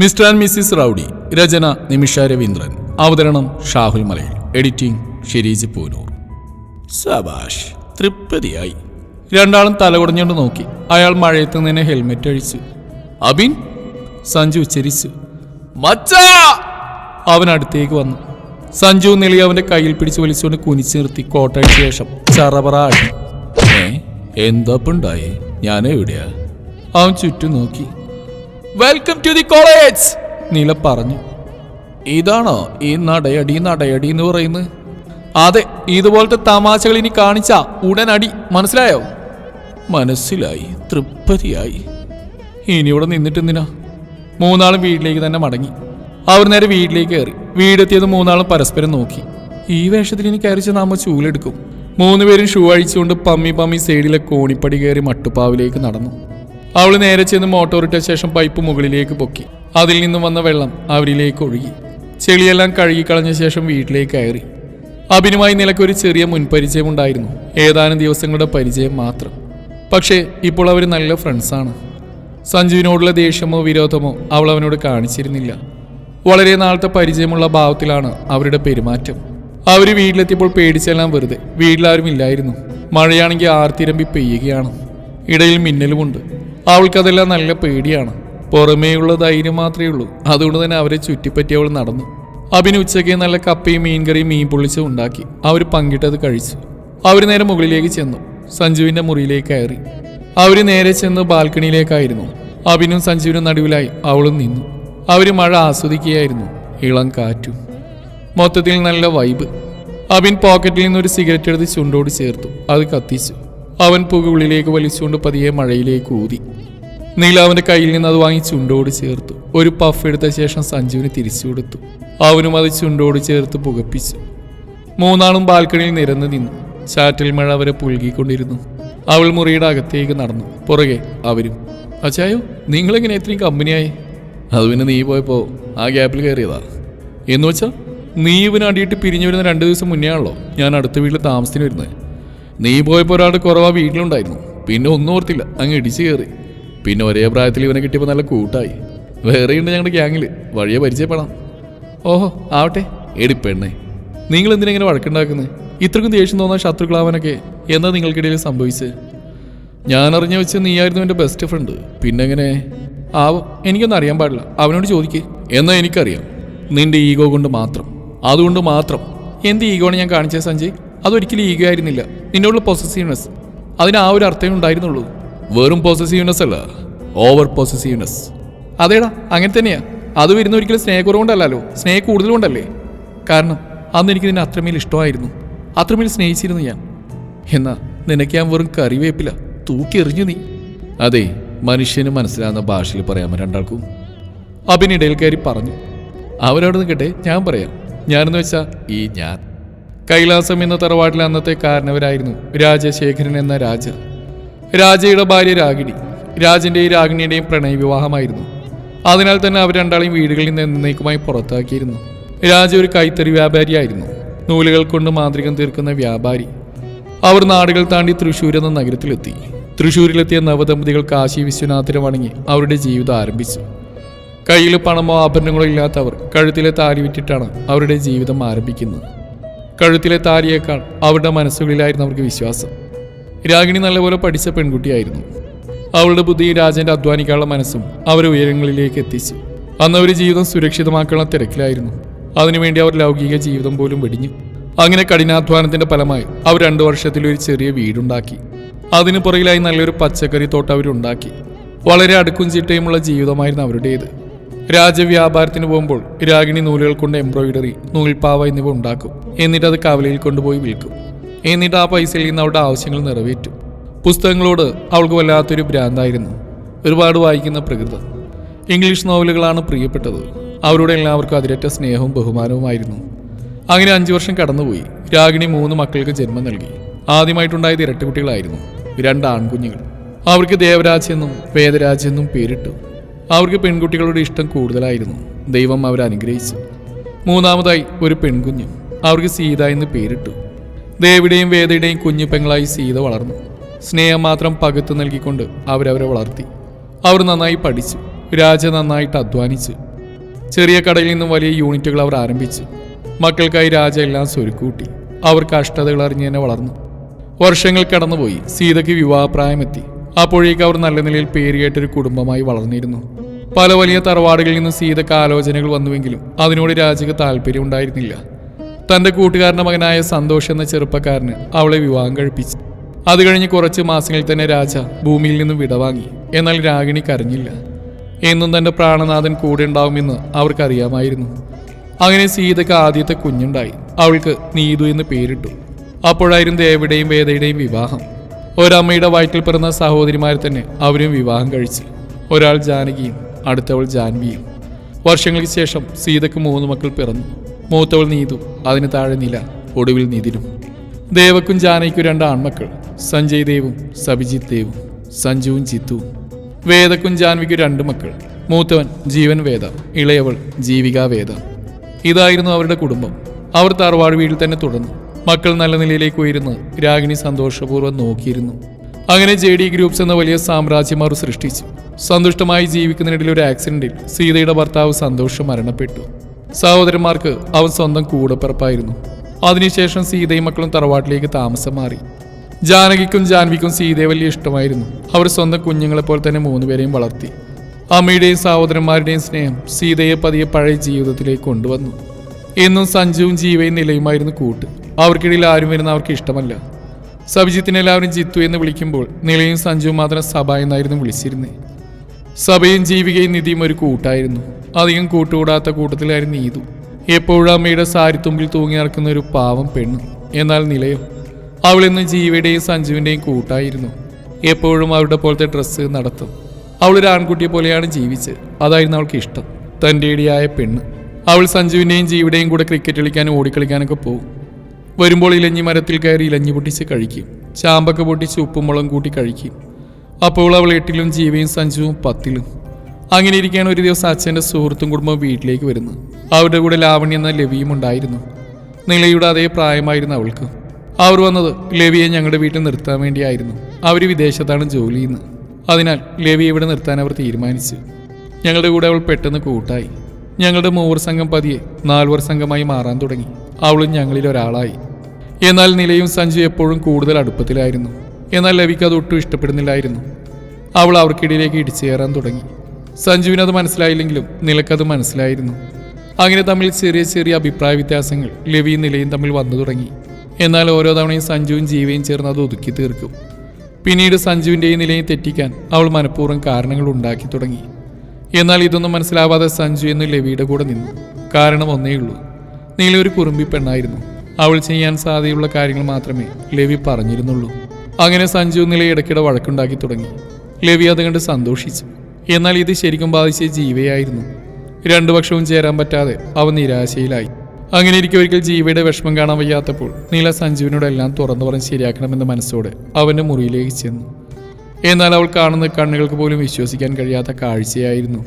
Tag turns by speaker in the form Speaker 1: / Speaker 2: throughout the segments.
Speaker 1: Mister and missus rowdy രചന നിമിഷ രവീന്ദ്രൻ അവതരണം ഷാഹുൽ മലയിൽ എഡിറ്റിംഗ് ഷിരീജ് പൂനൂർ. സബാഷ് തൃപ്തിയായി. രണ്ടാളും തലകുടഞ്ഞുകൊണ്ട് നോക്കി. അയാൾ മഴയത്ത് നിന്നെ ഹെൽമെറ്റ് അഴിച്ചു അബിൻ സഞ്ജു ഉച്ചരിച്ചു. മച്ചാ! അവൻ അടുത്തേക്ക് വന്നു. സഞ്ജു നിളി അവന്റെ കയ്യിൽ പിടിച്ച് വലിച്ചുകൊണ്ട് കുനിച്ചു നിർത്തി കോട്ടയ്ക്ക് ശേഷം ചറപറ അടി. ഏ എന്താപ്പുണ്ടായി? ഞാൻ എവിടെയാ അവൻ ചുറ്റും നോക്കി. വെൽക്കം ടു ദി കോളേജ് നീല പറഞ്ഞു. ഇതാണോ ഈ നടയടി നടയടി എന്ന് പറയുന്നത്? അതെ ഇതുപോലത്തെ തമാശകൾ ഇനി കാണിച്ച ഉടൻ അടി മനസ്സിലായോ? മനസ്സിലായി തൃപ്തിയായി. ഇനി ഇവിടെ നിന്നിട്ട് എന്തിനാ? മൂന്നാളും വീട്ടിലേക്ക് തന്നെ മടങ്ങി. അവർ നേരെ വീട്ടിലേക്ക് കയറി. വീടെത്തിയത് മൂന്നാളും പരസ്പരം നോക്കി. ഈ വേഷത്തിൽ ഇനി കയറിച്ച് നാമ ചൂലെടുക്കും. മൂന്നുപേരും ഷൂ അഴിച്ചുകൊണ്ട് പമ്മി പമ്മി സൈഡിലെ കോണിപ്പടി കയറി മട്ടുപ്പാവിലേക്ക് നടന്നു. അവൾ നേരെ ചെന്ന് മോട്ടോറിട്ട ശേഷം പൈപ്പ് മുകളിലേക്ക് പൊക്കി. അതിൽ നിന്നും വന്ന വെള്ളം അവരിലേക്ക് ഒഴുകി. ചെളിയെല്ലാം കഴുകിക്കളഞ്ഞ ശേഷം വീട്ടിലേക്ക് കയറി. അഭിനുമായി നിലക്കൊരു ചെറിയ മുൻപരിചയം ഉണ്ടായിരുന്നു ഏതാനും ദിവസങ്ങളുടെ പരിചയം മാത്രം. പക്ഷേ ഇപ്പോൾ അവർ നല്ല ഫ്രണ്ട്സാണ് സഞ്ജുവിനോടുള്ള ദേഷ്യമോ വിരോധമോ അവൾ അവനോട് കാണിച്ചിരുന്നില്ല. വളരെ നാളത്തെ പരിചയമുള്ള ഭാവത്തിലാണ് അവരുടെ പെരുമാറ്റം. അവർ വീട്ടിലെത്തിയപ്പോൾ പേടിച്ചെല്ലാം വെറുതെ. വീട്ടിലാരും ഇല്ലായിരുന്നു മഴയാണെങ്കിൽ ആർത്തിരമ്പി പെയ്യുകയാണ്. ഇടയിൽ മിന്നലുമുണ്ട്. അവൾക്കതെല്ലാം നല്ല പേടിയാണ്. പുറമേയുള്ള ധൈര്യം മാത്രമേ ഉള്ളൂ. അതുകൊണ്ട് തന്നെ അവരെ ചുറ്റിപ്പറ്റി അവൾ നടന്നു. അഭിന് ഉച്ചയ്ക്ക് നല്ല കപ്പയും മീൻകറിയും മീൻ പൊള്ളിച്ചും ഉണ്ടാക്കി. അവർ പങ്കിട്ടത് കഴിച്ചു. അവർ നേരെ മുകളിലേക്ക് ചെന്നു. സഞ്ജുവിന്റെ മുറിയിലേക്ക് കയറി. അവർ നേരെ ചെന്ന് ബാൽക്കണിയിലേക്കായിരുന്നു. അഭിനും സഞ്ജുവിനും നടുവിലായി അവളും നിന്നു. അവർ മഴ ആസ്വദിക്കുകയായിരുന്നു. ഇളം കാറ്റും. മൊത്തത്തിൽ നല്ല വൈബ് അബിൻ പോക്കറ്റിൽ നിന്ന് ഒരു സിഗരറ്റ് എടുത്ത് ചുണ്ടോട് ചേർത്തു. അത് കത്തിച്ചു. അവൻ പുക വലിച്ചുകൊണ്ട് പതിയെ മഴയിലേക്ക് ഊതി. നീല അവന്റെ കയ്യിൽ നിന്ന് അത് വാങ്ങി ചുണ്ടോട് ചേർത്തു. ഒരു പഫ് എടുത്ത ശേഷം സഞ്ജുവിന് തിരിച്ചു കൊടുത്തു. അവനും അത് ചുണ്ടോട് ചേർത്ത് പുകപ്പിച്ചു. മൂന്നാളും ബാൽക്കണിയിൽ നിരന്നു നിന്നു. ചാറ്റൽ മഴ അവരെ പുൽകിക്കൊണ്ടിരുന്നു. അവൾ മുറിയുടെ അകത്തേക്ക് നടന്നു. പുറകെ അവരും അച്ചായോ നിങ്ങളെങ്ങനെ ഇത്രയും കമ്പനിയായി? അത് പിന്നെ നീ പോയപ്പോ ആ ഗ്യാപ്പിൽ കയറിയതാ. എന്ന് വെച്ചാ നീ ഇവന് അടിയിട്ട് പിരിഞ്ഞു വരുന്ന രണ്ട് ദിവസം മുന്നേ ആണല്ലോ ഞാൻ അടുത്ത വീട്ടിൽ താമസത്തിന് വരുന്നത് നീ പോയപ്പോൾ ഒരാൾ കുറവാ വീട്ടിലുണ്ടായിരുന്നു. പിന്നെ ഒന്നും ഓർത്തില്ല. അങ്ങ് ഇടിച്ചു കയറി. പിന്നെ ഒരേ പ്രായത്തിൽ ഇവനെ കിട്ടിയപ്പോൾ നല്ല കൂട്ടായി. വേറെ വേറെയുണ്ട് ഞങ്ങളുടെ ഗ്യാങ്ങിൽ വഴിയെ പരിചയപ്പെടാം. ഓഹോ ആവട്ടെ. എടി പെണ്ണേ നിങ്ങൾ എന്തിനാ ഇങ്ങനെ വഴക്കുണ്ടാക്കുന്നത് ഇത്രക്കും ദേഷ്യം തോന്നാൻ ശത്രുക്കളാവാനൊക്കെ എന്താ നിങ്ങൾക്കിടയിൽ സംഭവിച്ചത് ഞാൻ അറിഞ്ഞ വെച്ച് നീയായിരുന്നു എന്റെ ബെസ്റ്റ് ഫ്രണ്ട് പിന്നെ എങ്ങനെ? ആവോ എനിക്കൊന്നും അറിയാൻ പാടില്ല. അവനോട് ചോദിക്കേ. എന്നാ എനിക്കറിയാം. നിന്റെ ഈഗോ കൊണ്ട് മാത്രം. അതുകൊണ്ട് മാത്രം. എന്ത് ഈഗോണ് ഞാൻ കാണിച്ചത് സഞ്ജയ്? അതൊരിക്കലും ഈഗോ ആയിരുന്നില്ല നിന്നോടുള്ള പോസസീവ്നെസ് അതിന് ആ ഒരു അർത്ഥമേ ഉണ്ടായിരുന്നുള്ളൂ. വെറും പോസസീവ്നെസ് അല്ല ഓവർ പോസസീവ്നെസ് അതേടാ അങ്ങനെ തന്നെയാ. അത് വരുന്ന ഒരിക്കലും സ്നേഹക്കുറവുകൊണ്ടല്ലോ സ്നേഹ കൂടുതലുകൊണ്ടല്ലേ? കാരണം അന്ന് എനിക്ക് നിന്നെ അത്രമേൽ ഇഷ്ടമായിരുന്നു. അത്രമേൽ സ്നേഹിച്ചിരുന്നു ഞാൻ. എന്നാ നിനക്ക് ഞാൻ വെറും കറിവേപ്പില തൂക്കി എറിഞ്ഞു നീ. അതെ മനുഷ്യന് മനസ്സിലാകുന്ന ഭാഷയിൽ പറയാമോ രണ്ടാൾക്കും? അഭിനിടയിൽ കയറി പറഞ്ഞു. അവരോട് നിൽക്കട്ടെ ഞാൻ പറയാം. ഞാനെന്ന് വെച്ചാൽ ഈ ഞാൻ കൈലാസം എന്ന തറവാട്ടിലെ അന്നത്തെ കാരണവരായിരുന്നു രാജശേഖരൻ എന്ന രാജ. രാജയുടെ ഭാര്യ രാഗിണി. രാജന്റെയും രാഗിണിയുടെയും പ്രണയവിവാഹമായിരുന്നു അതിനാൽ തന്നെ അവർ രണ്ടാളെയും വീടുകളിൽ നിന്ന് എന്നേക്കുമായി പുറത്താക്കിയിരുന്നു. രാജ ഒരു കൈത്തറി വ്യാപാരിയായിരുന്നു. നൂലുകൾ കൊണ്ട് മാന്ത്രികം തീർക്കുന്ന വ്യാപാരി. അവർ നാടുകൾ താണ്ടി തൃശ്ശൂർ എന്ന നഗരത്തിലെത്തി. തൃശ്ശൂരിലെത്തിയ നവദമ്പതികൾ കാശി വിശ്വനാഥിനെ വണങ്ങി അവരുടെ ജീവിതം ആരംഭിച്ചു. കയ്യിൽ പണമോ ആഭരണങ്ങളോ ഇല്ലാത്തവർ കഴുത്തിലെ താലി വിറ്റിട്ടാണ് അവരുടെ ജീവിതം ആരംഭിക്കുന്നത്. കഴുത്തിലെ താരിയേക്കാൾ അവരുടെ മനസ്സുകളിലായിരുന്നു അവർക്ക് വിശ്വാസം. രാഗിണി നല്ലപോലെ പഠിച്ച പെൺകുട്ടിയായിരുന്നു. അവളുടെ ബുദ്ധി രാജന്റെ അധ്വാനിക്കാനുള്ള മനസ്സും അവരെ ഉയരങ്ങളിലേക്ക് എത്തിച്ചു. അന്ന് അവർ ജീവിതം സുരക്ഷിതമാക്കാനുള്ള തിരക്കിലായിരുന്നു. അതിനുവേണ്ടി അവർ ലൗകിക ജീവിതം പോലും വെടിഞ്ഞു. അങ്ങനെ കഠിനാധ്വാനത്തിന്റെ ഫലമായി അവർ രണ്ടു വർഷത്തിൽ ഒരു ചെറിയ വീടുണ്ടാക്കി. അതിനു പുറകിലായി നല്ലൊരു പച്ചക്കറി തോട്ടം അവരുണ്ടാക്കി വളരെ അടുക്കും ചിട്ടയുമുള്ള ജീവിതമായിരുന്നു അവരുടേത്. രാജവ്യാപാരത്തിന് പോകുമ്പോൾ രാഗിണി നൂലുകൾ കൊണ്ട് എംബ്രോയിഡറി നൂൽപ്പാവ എന്നിവ ഉണ്ടാക്കും. എന്നിട്ട് അത് കവലയിൽ കൊണ്ടുപോയി വിൽക്കും. എന്നിട്ട് ആ പൈസയിൽ നിന്ന് അവരുടെ ആവശ്യങ്ങൾ നിറവേറ്റും. പുസ്തകങ്ങളോട് അവൾക്ക് വല്ലാത്തൊരു ഭ്രാന്തായിരുന്നു. ഒരുപാട് വായിക്കുന്ന പ്രകൃതം. ഇംഗ്ലീഷ് നോവലുകളാണ് പ്രിയപ്പെട്ടത്. അവരോട് എല്ലാവർക്കും അതിരറ്റ സ്നേഹവും ബഹുമാനവുമായിരുന്നു അങ്ങനെ അഞ്ചു വർഷം കടന്നുപോയി. രാഗിണി മൂന്ന് മക്കൾക്ക് ജന്മം നൽകി. ആദ്യമായിട്ടുണ്ടായത് ഇരട്ടക്കുട്ടികളായിരുന്നു. രണ്ട് ആൺകുഞ്ഞുങ്ങൾ. അവർക്ക് ദേവരാജ് എന്നും വേദരാജ് എന്നും പേരിട്ടു. അവർക്ക് പെൺകുട്ടികളുടെ ഇഷ്ടം കൂടുതലായിരുന്നു. ദൈവം അവരെ അനുഗ്രഹിച്ചു. മൂന്നാമതായി ഒരു പെൺകുഞ്ഞ്. അവർക്ക് സീത എന്ന് പേരിട്ടു. ദേവിയുടെയും വേദയുടെയും കുഞ്ഞു പെങ്ങളായി സീത വളർന്നു. സ്നേഹം മാത്രം പകുത്തു നൽകിക്കൊണ്ട് അവരവരെ വളർത്തി. അവർ നന്നായി പഠിച്ചു. രാജ നന്നായിട്ട് അധ്വാനിച്ചു. ചെറിയ കടയിൽ നിന്നും വലിയ യൂണിറ്റുകൾ അവർ ആരംഭിച്ചു. മക്കൾക്കായി രാജ എല്ലാം സ്വരുക്കൂട്ടി. അവർ കഷ്ടതകൾ അറിഞ്ഞ് തന്നെ വളർന്നു. വർഷങ്ങൾ കടന്നുപോയി. സീതയ്ക്ക് വിവാഹപ്രായമെത്തി. അപ്പോഴേക്ക് അവർ നല്ല നിലയിൽ പേരുകേട്ടൊരു കുടുംബമായി വളർന്നിരുന്നു. പല വലിയ തറവാടുകളിൽ നിന്ന് സീതക്ക് ആലോചനകൾ വന്നുവെങ്കിലും അതിനോട് രാജയ്ക്ക് താല്പര്യം ഉണ്ടായിരുന്നില്ല. തന്റെ കൂട്ടുകാരന്റെ മകനായ സന്തോഷ് എന്ന ചെറുപ്പക്കാരന് അവളെ വിവാഹം കഴിപ്പിച്ചു. അത് കഴിഞ്ഞ് കുറച്ച് മാസങ്ങളിൽ തന്നെ രാജ ഭൂമിയിൽ നിന്നും വിടവാങ്ങി എന്നാൽ രാഗിണി കരഞ്ഞില്ല. എന്നും തന്റെ പ്രാണനാഥൻ കൂടെ ഉണ്ടാവുമെന്ന് അവർക്കറിയാമായിരുന്നു. അങ്ങനെ സീതയ്ക്ക് ആദ്യത്തെ കുഞ്ഞുണ്ടായി. അവൾക്ക് നീതു എന്ന് പേരിട്ടു. അപ്പോഴായിരുന്നു ദേവിയുടെയും വേദയുടെയും വിവാഹം. ഒരമ്മയുടെ വയറ്റിൽ പിറന്ന സഹോദരിമാരെ തന്നെ അവരും വിവാഹം കഴിച്ചു. ഒരാൾ ജാനകിയും അടുത്തവൾ ജാൻവിയും. വർഷങ്ങൾക്ക് ശേഷം സീതയ്ക്ക് മൂന്ന് മക്കൾ പിറന്നു. മൂത്തവൾ നീതു അതിന് താഴെ നില ഒടുവിൽ നീതിരും ദേവക്കും ജാനകിക്കും രണ്ട് ആൺമക്കൾ സഞ്ജയ് ദേവും സബിജിത് ദേവും സഞ്ജുവും ചിത്തുവും വേദക്കും ജാൻവിക്കും രണ്ട് മക്കൾ മൂത്തവൻ ജീവൻ വേദ ഇളയവൾ ജീവിക വേദ. ഇതായിരുന്നു അവരുടെ കുടുംബം. അവർ തറവാട് വീട്ടിൽ തന്നെ തുടർന്നു. മക്കൾ നല്ല നിലയിലേക്ക് ഉയരുന്നു. രാഗിണി സന്തോഷപൂർവം നോക്കിയിരുന്നു. അങ്ങനെ ജെ ഡി ഗ്രൂപ്പ്സ് എന്ന വലിയ സാമ്രാജ്യം അവർ സൃഷ്ടിച്ചു. സന്തുഷ്ടമായി ജീവിക്കുന്നതിനിടയിൽ ഒരു ആക്സിഡന്റിൽ സീതയുടെ ഭർത്താവ് സന്തോഷം മരണപ്പെട്ടു. സഹോദരന്മാർക്ക് അവൻ സ്വന്തം കൂടപ്പിറപ്പായിരുന്നു. അതിനുശേഷം സീതയും മക്കളും തറവാട്ടിലേക്ക് താമസം മാറി. ജാനകിക്കും ജാൻവിക്കും സീതയെ വലിയ ഇഷ്ടമായിരുന്നു. അവർ സ്വന്തം കുഞ്ഞുങ്ങളെപ്പോലെ തന്നെ മൂന്നുപേരെയും വളർത്തി. അമ്മയുടെയും സഹോദരന്മാരുടെയും സ്നേഹം സീതയെ പതിയെ പഴയ ജീവിതത്തിലേക്ക് കൊണ്ടുവന്നു. എന്നും സഞ്ജുവും ജീവയും നിലയുമായിരുന്നു കൂട്ട്. അവർക്കിടയിൽ ആരും വരുന്ന അവർക്ക് ഇഷ്ടമല്ല. സബിജിത്തിനെ എല്ലാവരും ജിത്തു എന്ന് വിളിക്കുമ്പോൾ നിലയും സഞ്ജുവും മാത്രം സഭ എന്നായിരുന്നു വിളിച്ചിരുന്നത് സഭയും ജീവികയും നിധിയും ഒരു കൂട്ടായിരുന്നു. അധികം കൂട്ടുകൂടാത്ത കൂട്ടത്തിലായിരുന്നു നീതു. എപ്പോഴും അമ്മയുടെ സാരിത്തുമ്പിൽ തൂങ്ങി നടക്കുന്ന ഒരു പാവം പെണ്ണ്. എന്നാൽ നിലയോ അവളിന്ന് ജീവയുടെയും സഞ്ജുവിന്റെയും കൂട്ടായിരുന്നു. എപ്പോഴും അവരുടെ പോലത്തെ ഡ്രസ്സ് നടത്തും. അവളൊരു ആൺകുട്ടിയെ പോലെയാണ് ജീവിച്ചത്. അതായിരുന്നു അവൾക്ക് ഇഷ്ടം. തന്റെ ഇടിയായ പെണ്ണ്. അവൾ സഞ്ജുവിന്റെയും ജീവയുടെയും കൂടെ ക്രിക്കറ്റ് കളിക്കാനും ഓടിക്കളിക്കാനൊക്കെ പോകും. വരുമ്പോൾ ഇലഞ്ഞി മരത്തിൽ കയറി ഇലഞ്ഞി പൊട്ടിച്ച് കഴിക്കും. ചാമ്പക്ക പൊട്ടിച്ച് ഉപ്പും മുളകും കൂട്ടി കഴിക്കും. അപ്പോൾ അവൾ എട്ടിലും ജീവയും സഞ്ജുവും പത്തിലും. അങ്ങനെ ഇരിക്കുകയാണ് ഒരു ദിവസം അച്ഛന്റെ സുഹൃത്തും കുടുംബവും വീട്ടിലേക്ക് വരുന്നത്. അവരുടെ കൂടെ ലാവണി എന്ന ലവിയും ഉണ്ടായിരുന്നു. നിലയുടെ അതേ പ്രായമായിരുന്നു അവൾക്ക്. അവർ വന്നത് ലവിയെ ഞങ്ങളുടെ വീട്ടിൽ നിർത്താൻ വേണ്ടിയായിരുന്നു. അവർ വിദേശത്താണ് ജോലി ചെയ്യുന്നത്. അതിനാൽ ലവി ഇവിടെ നിർത്താൻ അവർ തീരുമാനിച്ചു. ഞങ്ങളുടെ കൂടെ അവൾ പെട്ടെന്ന് കൂട്ടായി. ഞങ്ങളുടെ മൂവർ സംഘം പതിയെ നാലുവർ സംഘമായി മാറാൻ തുടങ്ങി. അവളും ഞങ്ങളിൽ ഒരാളായി. എന്നാൽ നിലയും സഞ്ജു എപ്പോഴും കൂടുതൽ അടുപ്പത്തിലായിരുന്നു. എന്നാൽ ലവിക്ക് അത് ഒട്ടും ഇഷ്ടപ്പെടുന്നില്ലായിരുന്നു. അവൾ അവർക്കിടയിലേക്ക് ഇടിച്ചു കയറാൻ തുടങ്ങി. സഞ്ജുവിന് അത് മനസ്സിലായില്ലെങ്കിലും നിലക്കത് മനസ്സിലായിരുന്നു. അങ്ങനെ തമ്മിൽ ചെറിയ ചെറിയ അഭിപ്രായ വ്യത്യാസങ്ങൾ ലവിയും നിലയും തമ്മിൽ വന്നു തുടങ്ങി. എന്നാൽ ഓരോ തവണയും സഞ്ജുവും ജീവയും ചേർന്ന് അത് ഒതുക്കി തീർക്കും. പിന്നീട് സഞ്ജുവിന്റെയും നിലയും തെറ്റിക്കാൻ അവൾ മനഃപൂർവം കാരണങ്ങൾ ഉണ്ടാക്കി തുടങ്ങി. എന്നാൽ ഇതൊന്നും മനസ്സിലാവാതെ സഞ്ജു എന്ന് ലവിയുടെ കൂടെ നിന്നു. കാരണം ഒന്നേയുള്ളൂ. നീല ഒരു കുറുമ്പി പെണ്ണായിരുന്നു. അവൾ ചെയ്യാൻ സാധ്യതയുള്ള കാര്യങ്ങൾ മാത്രമേ ലവി പറഞ്ഞിരുന്നുള്ളൂ. അങ്ങനെ സഞ്ജു നില ഇടയ്ക്കിടെ വഴക്കുണ്ടാക്കി തുടങ്ങി. ലവി അത് കണ്ട് സന്തോഷിച്ചു. എന്നാൽ ഇത് ശരിക്കും ബാധിച്ച ജീവയായിരുന്നു. രണ്ടു പക്ഷവും ചേരാൻ പറ്റാതെ അവൻ നിരാശയിലായി. അങ്ങനെ ഇരിക്കെ ഒരിക്കൽ ജീവയുടെ വിഷമം കാണാൻ വയ്യാത്തപ്പോൾ നീല സഞ്ജുവിനോട് എല്ലാം തുറന്നു പറഞ്ഞ് ശരിയാക്കണമെന്ന മനസ്സോടെ അവന്റെ മുറിയിലേക്ക് ചെന്നു. എന്നാൽ അവൾ കാണുന്ന കണ്ണുകൾക്ക് പോലും വിശ്വസിക്കാൻ കഴിയാത്ത കാഴ്ചയായിരുന്നു.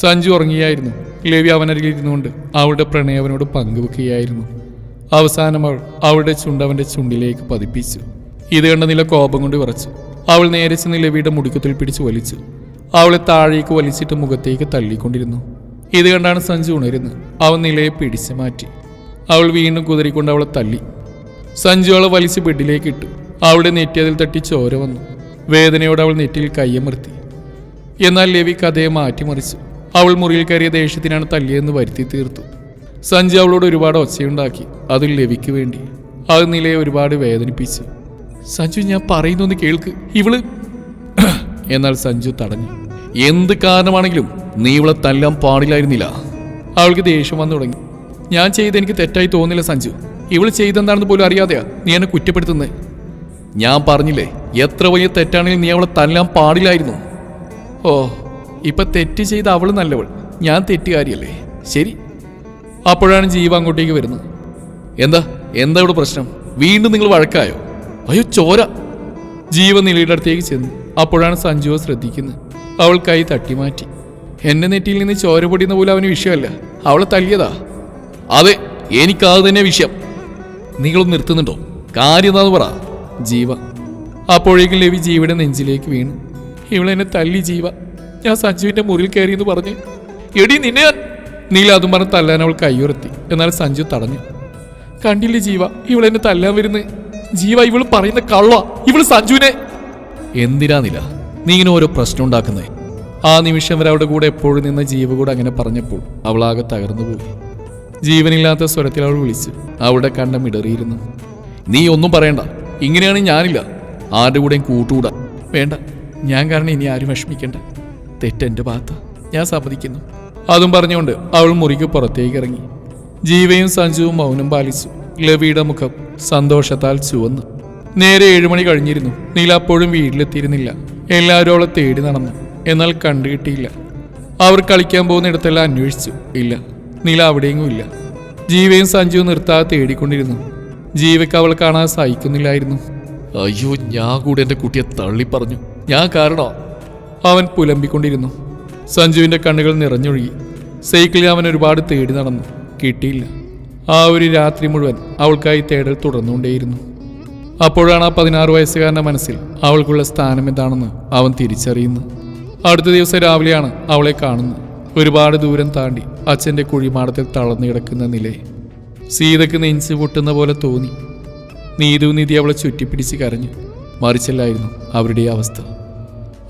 Speaker 1: സഞ്ജു ഉറങ്ങിയായിരുന്നു. ലവി അവനരികിൽ ഇരുന്നുകൊണ്ട് അവളുടെ പ്രണയവനോട് പങ്കുവെക്കുകയായിരുന്നു. അവസാനം അവൾ അവളുടെ ചുണ്ട് ചുണ്ടിലേക്ക് പതിപ്പിച്ചു. ഇത് കണ്ട നില കോപം കൊണ്ട് വിറച്ചു. അവൾ നേരെ ചെന്ന് ലവിയുടെ മുടിക്കത്തിൽ പിടിച്ച് വലിച്ചു. അവളെ താഴേക്ക് വലിച്ചിട്ട് മുഖത്തേക്ക് തള്ളിക്കൊണ്ടിരുന്നു. ഇത് കണ്ടാണ് സഞ്ജു ഉണരുന്നത്. അവൻ നിലയെ പിടിച്ചു മാറ്റി. അവൾ വീണ്ടും കുതിരിക്കൊണ്ട് അവളെ തല്ലി സഞ്ജു അവളെ വലിച്ച് ബെഡിലേക്ക് ഇട്ടു. അവളുടെ നെറ്റി അതിൽ തട്ടി ചോര വന്നു. വേദനയോടെ അവൾ നെറ്റിയിൽ കയ്യമർത്തി എന്നാൽ ലവി കഥയെ മാറ്റിമറിച്ചു. അവൾ മുറിയിൽ കയറിയ ദേഷ്യത്തിനാണ് തല്ലിയെന്ന് വരുത്തി തീർത്തു. സഞ്ജു അവളോട് ഒരുപാട് ഒച്ചയുണ്ടാക്കി. അത് ലവിക്ക് വേണ്ടി. ആ നിലയെ ഒരുപാട് വേദനിപ്പിച്ചു. സഞ്ജു ഞാൻ പറയുന്നൊന്ന് കേൾക്ക്. ഇവൾ എന്നാൽ സഞ്ജു തടഞ്ഞു. എന്ത് കാരണമാണെങ്കിലും നീ ഇവളെ തല്ലാൻ പാടില്ലായിരുന്നില്ല. അവൾക്ക് ദേഷ്യം വന്നു തുടങ്ങി. ഞാൻ ചെയ്ത് എനിക്ക് തെറ്റായി തോന്നില്ല സഞ്ജു. ഇവൾ ചെയ്തെന്താണെന്ന് പോലും അറിയാതെയാ നീ എന്നെ കുറ്റപ്പെടുത്തുന്നത് ഞാൻ പറഞ്ഞില്ലേ എത്ര വലിയ തെറ്റാണെങ്കിലും നീ അവളെ തല്ലാൻ പാടില്ലായിരുന്നു. ഓ ഇപ്പൊ തെറ്റ് ചെയ്ത അവൾ നല്ലവൾ. ഞാൻ തെറ്റുകാരിയല്ലേ. ശരി. അപ്പോഴാണ് ജീവ അങ്ങോട്ടേക്ക് വരുന്നത്. എന്താ? എന്താ ഇവിടെ പ്രശ്നം? വീണ്ടും നിങ്ങൾ വഴക്കായോ? അയ്യോ ചോര. ജീവ നിലയുടെ അടുത്തേക്ക് ചെന്നു. അപ്പോഴാണ് സഞ്ജുവ ശ്രദ്ധിക്കുന്നത്. അവൾ കൈ തട്ടി മാറ്റി. എന്റെ നെറ്റിയിൽ നിന്ന് ചോര പൊടിയുന്ന പോലെ അവന് വിഷയമല്ല. അവളെ തല്ലിയതാ. അതെ എനിക്കത് തന്നെ വിഷയം. നിങ്ങളൊന്ന് നിർത്തുന്നുണ്ടോ? കാര്യം എന്താന്ന് പറ. ജീവ. അപ്പോഴേക്കും ലവി ജീവയുടെ നെഞ്ചിലേക്ക് വീണു. ഇവളെന്നെ തല്ലി ജീവ. ഞാൻ സഞ്ജുവിന്റെ മുറിയിൽ കയറിയെന്ന് പറഞ്ഞ് എടി നിന്നെ ഞാൻ-" നീല അതും പറഞ്ഞ് തല്ലാൻ അവൾ കൈയുറത്തി എന്നാൽ സഞ്ജു തടഞ്ഞു. കണ്ടില്ലേ ജീവ ഇവൾ എന്നെ തല്ലാൻ വരുന്ന. ജീവ ഇവൾ പറയുന്ന കള്ള. ഇവൾ സഞ്ജുവിനെ. എന്തിനാ നില? നീ ഇങ്ങനെ ഓരോ പ്രശ്നം ഉണ്ടാക്കുന്നേ? ആ നിമിഷം വരെ അവളുടെ കൂടെ എപ്പോഴും നിന്ന ജീവ കൂടെ അങ്ങനെ പറഞ്ഞപ്പോൾ അവളാകെ തകർന്നു പോയി. ജീവനില്ലാത്ത സ്വരത്തിൽ അവൾ വിളിച്ചു. അവളുടെ കണ്ണം ഇടറിയിരുന്നു. നീ ഒന്നും പറയണ്ട. ഇങ്ങനെയാണ് ഞാനില്ല. ആരുടെ കൂടെയും കൂട്ടുകൂടാ വേണ്ട. ഞാൻ കാരണം ഇനി ആരും വിഷമിക്കണ്ട. തെറ്റെന്റെ ഭാഗത്ത്. ഞാൻ സമ്മതിക്കുന്നു. അതും പറഞ്ഞുകൊണ്ട് അവൾ മുറിക്ക് പുറത്തേക്ക് ഇറങ്ങി. ജീവയും സഞ്ജുവും മൗനം പാലിച്ചു. ലവിയുടെ മുഖം സന്തോഷത്താൽ ചുവന്നു. നേരെ ഏഴുമണി കഴിഞ്ഞിരുന്നു. നീല അപ്പോഴും വീട്ടിലെത്തിയിരുന്നില്ല. എല്ലാവരും അവളെ തേടി നടന്നു. എന്നാൽ കണ്ടുകിട്ടിയില്ല അവർ കളിക്കാൻ പോകുന്നിടത്തെല്ലാം അന്വേഷിച്ചു. ഇല്ല. നീല അവിടെയെങ്ങും ഇല്ല. ജീവയും സഞ്ജുവും നിർത്താതെ തേടിക്കൊണ്ടിരുന്നു. ജീവയ്ക്ക് അവൾ കാണാൻ സഹിക്കുന്നില്ലായിരുന്നു. അയ്യോ ഞാൻ കൂടെ എന്റെ കുട്ടിയെ തള്ളി പറഞ്ഞു ഞാൻ കാരണോ? അവൻ പുലമ്പിക്കൊണ്ടിരുന്നു. സഞ്ജുവിന്റെ കണ്ണുകൾ നിറഞ്ഞൊഴുകി. സൈക്കിളിൽ അവൻ ഒരുപാട് തേടി നടന്നു. കിട്ടിയില്ല. ആ ഒരു രാത്രി മുഴുവൻ അവൾക്കായി തേടൽ തുടർന്നുകൊണ്ടേയിരുന്നു. അപ്പോഴാണ് ആ പതിനാറ് വയസ്സുകാരന്റെ മനസ്സിൽ അവൾക്കുള്ള സ്ഥാനം എന്താണെന്ന് അവൻ തിരിച്ചറിയുന്നത്. അടുത്ത ദിവസം രാവിലെയാണ് അവളെ കാണുന്നത്. ഒരുപാട് ദൂരം താണ്ടി അച്ഛന്റെ കുഴിമാടത്തിൽ തളർന്നു കിടക്കുന്ന നിലയെ സീതയ്ക്ക് നെഞ്ച് പൊട്ടുന്ന പോലെ തോന്നി. നീതു നിധി അവളെ ചുറ്റിപ്പിടിച്ച് കരഞ്ഞു. മറിച്ചല്ലായിരുന്നു അവരുടെ അവസ്ഥ.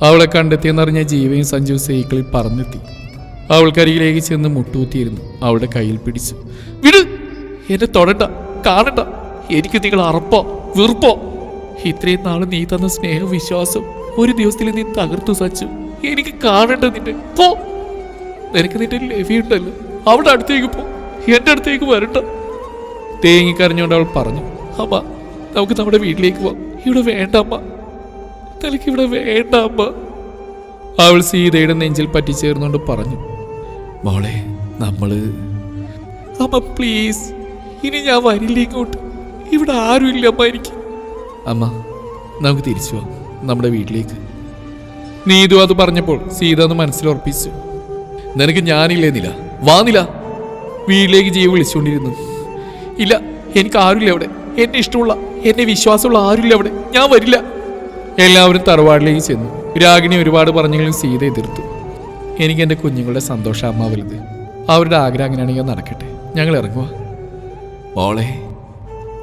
Speaker 1: അവളെ കണ്ടെത്തിയെന്നറിഞ്ഞ ജീവയും സഞ്ജു സൈക്കിളിൽ പറന്നെത്തി. അവൾക്കരികിലേക്ക് ചെന്ന് മുട്ടൂത്തിയിരുന്നു അവളുടെ കയ്യിൽ പിടിച്ചു. വിട്! എന്നെ തൊടണ്ട. കാണണ്ട. എനിക്ക് നിങ്ങൾ അറപ്പോ വെറുപ്പോ? ഇത്രയും നാൾ നീ തന്ന സ്നേഹ വിശ്വാസം ഒരു ദിവസത്തിൽ നീ തകർത്തു സച്ചു എനിക്ക് കാണണ്ട നിന്നെ. പോ. നിനക്ക് നിന്റെ ലവി ഉണ്ടല്ലോ. അവിടെ അടുത്തേക്ക് പോ. എന്റെ അടുത്തേക്ക് വരണ്ട. തേങ്ങിക്കരഞ്ഞുകൊണ്ട് അവൾ പറഞ്ഞു അമ്മ നമുക്ക് നമ്മുടെ വീട്ടിലേക്ക് പോവാം ഇവിടെ വേണ്ട അമ്മ. നിനക്ക് ഇവിടെ വേണ്ട അമ്മ. അവൾ സീതയുടെ നെഞ്ചിൽ പറ്റിച്ചേർന്നുകൊണ്ട് പറഞ്ഞു മോളെ നമ്മൾ അമ്മ പ്ലീസ് ഇനി ഞാൻ വരില്ല ഇങ്ങോട്ട്. ഇവിടെ ആരുമില്ല അമ്മ എനിക്ക്. അമ്മ നമുക്ക് തിരിച്ചു പോവാം നമ്മുടെ വീട്ടിലേക്ക്. നീതു അത് പറഞ്ഞപ്പോൾ സീത ഒന്ന് മനസ്സിലുറപ്പിച്ചു നിനക്ക് ഞാനില്ലേ നില? വാ വീട്ടിലേക്ക് ജീവ് വിളിച്ചുകൊണ്ടിരുന്നു. ഇല്ല എനിക്ക് ആരുമില്ല അവിടെ എന്നെ ഇഷ്ടമുള്ള എന്നെ വിശ്വാസമുള്ള ആരുമില്ല അവിടെ ഞാൻ വരില്ല. എല്ലാവരും തറവാടിലേക്ക് ചെന്നു. രാഗിണി ഒരുപാട് പറഞ്ഞെങ്കിലും സീത എതിർത്തു. എനിക്ക് എന്റെ കുഞ്ഞുങ്ങളുടെ സന്തോഷം അമ്മ വലുത് അവരുടെ ആഗ്രഹം അങ്ങനെയാണെങ്കിൽ നടക്കട്ടെ. ഞങ്ങൾ ഇറങ്ങുക ഓളെ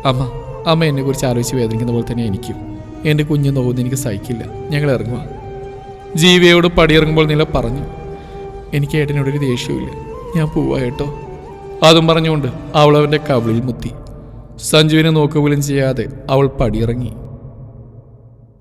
Speaker 1: അമ്മ അമ്മ എന്നെ കുറിച്ച് ആലോചിച്ച് വേദനിക്കുന്ന പോലെ തന്നെ എനിക്കും. എന്റെ കുഞ്ഞ് നോവുന്ന എനിക്ക് സഹിക്കില്ല. ഞങ്ങൾ ഇറങ്ങുക ജീവിയോട് പടിയിറങ്ങുമ്പോൾ നില പറഞ്ഞു. എനിക്ക് ഏട്ടനോടൊരു ദേഷ്യമില്ല ഞാൻ പോവാ കേട്ടോ. അതും പറഞ്ഞുകൊണ്ട് അവൾ അവന്റെ കവിളിൽ മുത്തി. സഞ്ജുവിനെ നോക്കുപോലും ചെയ്യാതെ അവൾ പടിയിറങ്ങി.